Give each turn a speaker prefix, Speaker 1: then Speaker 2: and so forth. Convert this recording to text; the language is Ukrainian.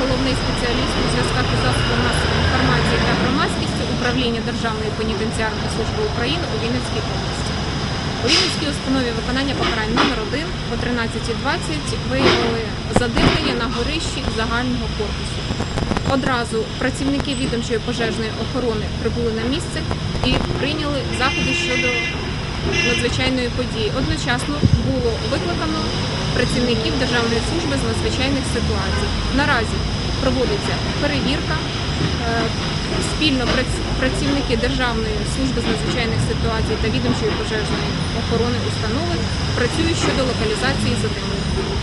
Speaker 1: Головний спеціаліст у зв'язках із засобами масової інформації та громадськістю управління Державної пенітенціарної служби України у Вінницькій області. У Вінницькій установі виконання покарань номер 1 о 13.20 виявили задимлення на горищі загального корпусу. Одразу працівники відомчої пожежної охорони прибули на місце і прийняли заходи щодо надзвичайної події. Одночасно було викликано працівників Державної служби з надзвичайних ситуацій. Наразі проводиться перевірка. Спільно прац- працівники Державної служби з надзвичайних ситуацій та відомчої пожежної охорони установи працюють щодо локалізації задимлення.